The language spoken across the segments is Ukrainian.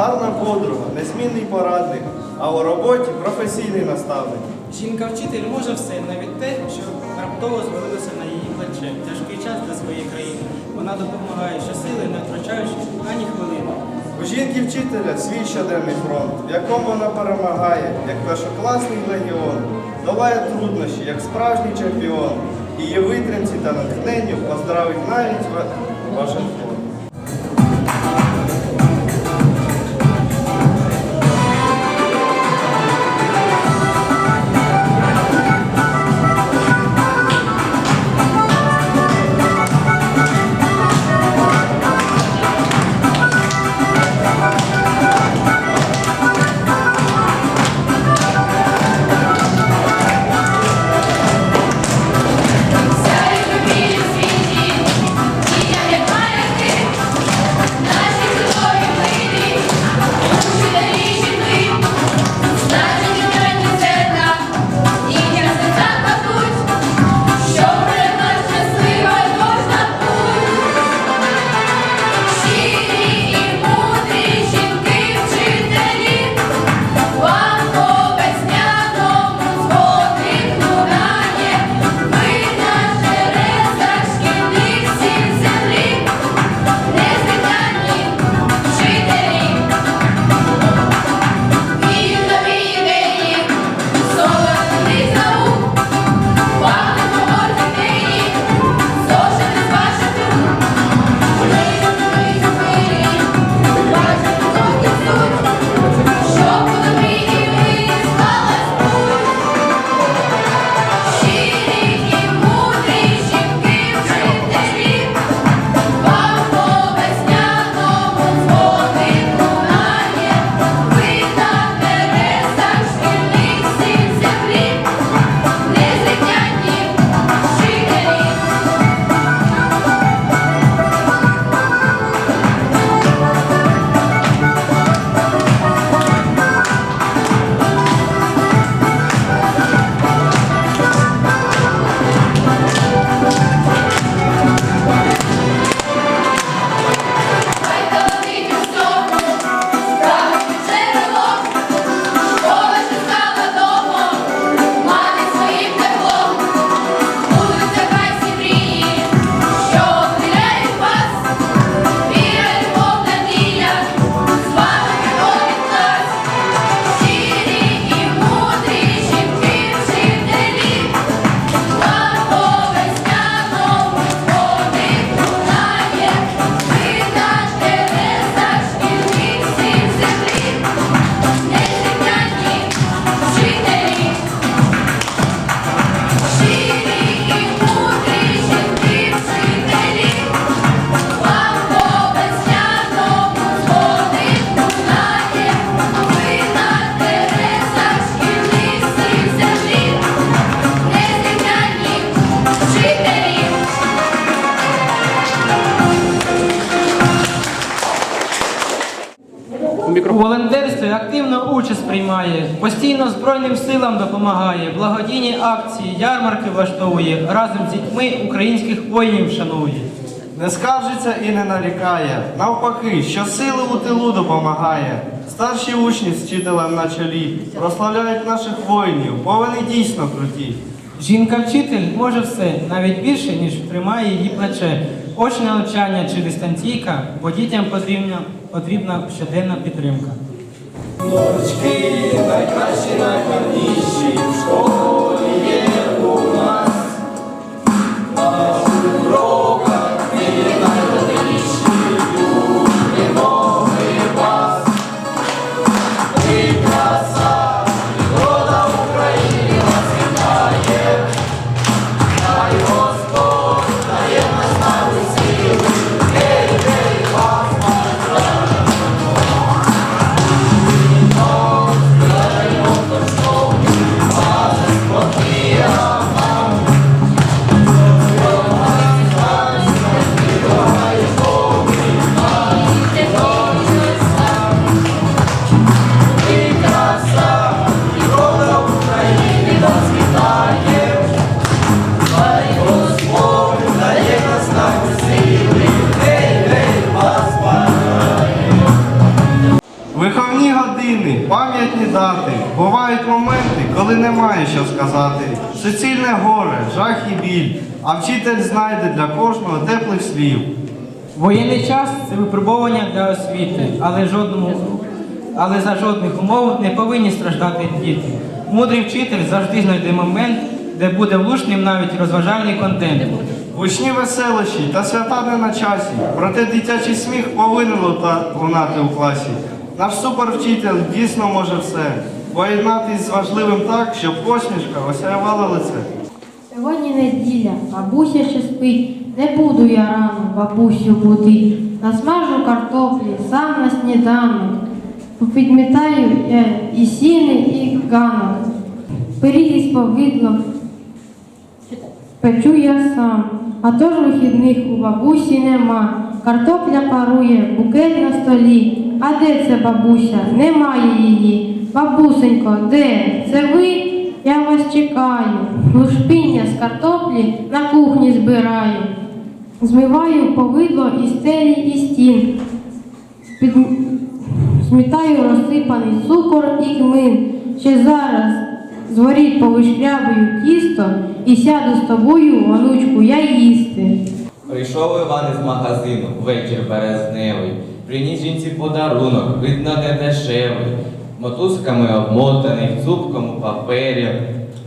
Гарна подруга, незмінний порадник, а у роботі професійний наставник. Жінка-вчитель може все, навіть те, що раптово звалилося на її плече. Тяжкий час для своєї країни. Вона допомагає щосили, не втрачаючи ані хвилини. У жінки вчителя свій щоденний фронт, в якому вона перемагає, як першокласний легіон, долає труднощі, як справжній чемпіон. Її витримці та натхненню поздравить навіть Ва- приймає, постійно Збройним силам допомагає, благодійні акції, ярмарки влаштовує, разом з дітьми українських воїнів шанує. Не скаржиться і не нарікає, навпаки, що сили у тилу допомагає. Старші учні з вчителем на чолі прославляють наших воїнів, бо вони дійсно круті. Жінка-вчитель може все, навіть більше, ніж тримає її плече. Очне навчання чи дистанційка, бо дітям потрібна, потрібна щоденна підтримка. Найкращі, найгарніші. В школі жах і біль, а вчитель знайде для кожного теплих слів. Воєнний час це випробування для освіти, але жодному, але за жодних умов не повинні страждати діти. Мудрий вчитель завжди знайде момент, де буде влучним навіть розважальний контент. Гучні веселощі та свята не на часі, проте дитячий сміх повинен лунати у класі. Наш супервчитель дійсно може все. Поєднатись з важливим так, щоб посмішка осяювала лице. Сьогодні неділя, бабуся ще спить. Не буду я рано бабусю будить. Насмажу картоплі, сам на сніданок. Підмітаю я і сіни, і ганок. Пиріг із повидлом печу я сам. А то ж вихідних у бабусі нема. Картопля парує, букет на столі. А де це бабуся? Немає її. Бабусенько, де? Це ви? Я вас чекаю. Лушпіння з картоплі на кухні збираю. Змиваю повидло і стелі, і стін. Під... Змітаю розсипаний цукор і кмин. Ще зараз з воріт повишкрябую тісто і сяду з тобою, онучку, я їсти. Прийшов Іван із магазину, вечір березневий. Приніс жінці подарунок, видно, не дешевий. Мотузками обмотаний, в цупкому папері.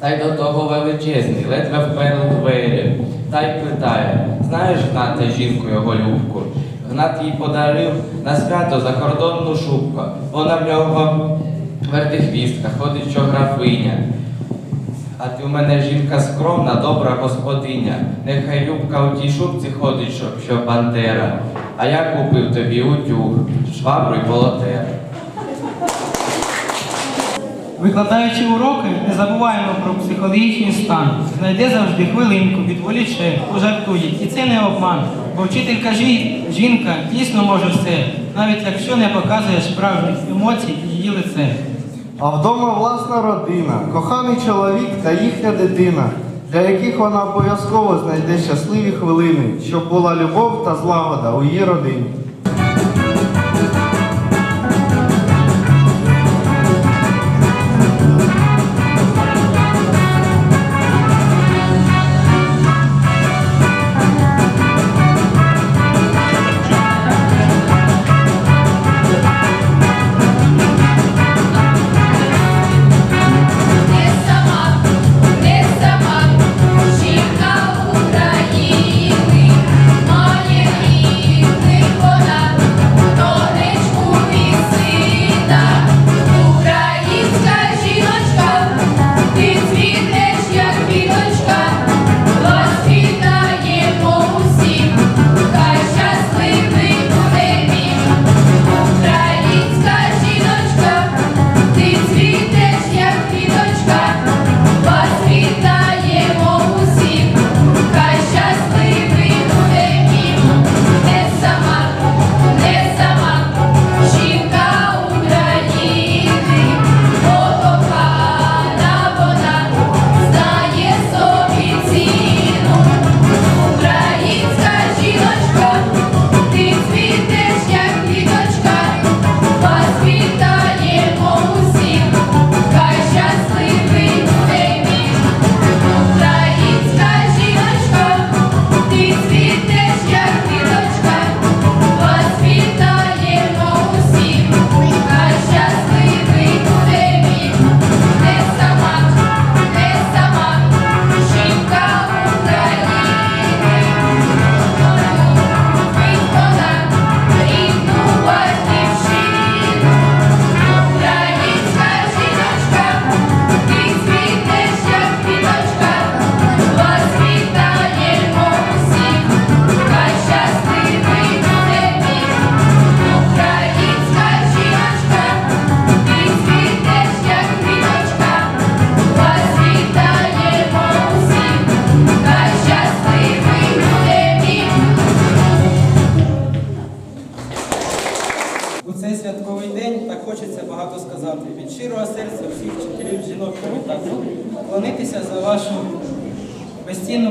Та й до того величезний, ледве вперли двері. Та й питає, знаєш, Гната, жінку його любку? Гнат їй подарив на свято закордонну шубку. Вона в нього вертихвістка, ходить що графиня. А ти у мене жінка скромна, добра господиня. Нехай Любка у тій шубці ходить, що, що бандера. А я купив тобі утюг, швабру й полотер. Викладаючи уроки, не забуваємо про психологічний стан. Знайде завжди хвилинку, відволіче, пожартує. І це не обман. Бо вчителька жінка дійсно може все, навіть якщо не показує справжніх емоцій її лице. А вдома власна родина, коханий чоловік та їхня дитина, для яких вона обов'язково знайде щасливі хвилини, щоб була любов та злагода у її родині.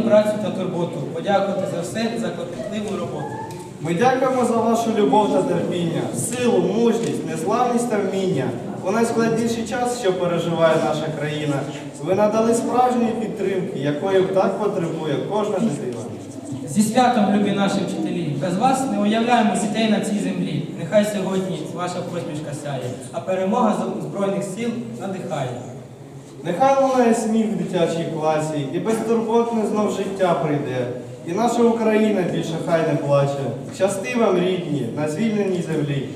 Працю та турботу. Подякувати за все, за клопітливу роботу. Ми дякуємо за вашу любов та терпіння, силу, мужність, незламність та вміння. у найскладніший час, що переживає наша країна, ви надали справжньої підтримки, якої так потребує кожна дитина. Зі святом, любі наші вчителі, без вас не уявляємо дітей на цій землі. Нехай сьогодні ваша посмішка сяє, а перемога Збройних сил надихає. Нехай лунає сміх в дитячій класі, і безтурботне знов життя прийде. І наша Україна більше хай не плаче. Щасти вам, рідні, на звільненій землі.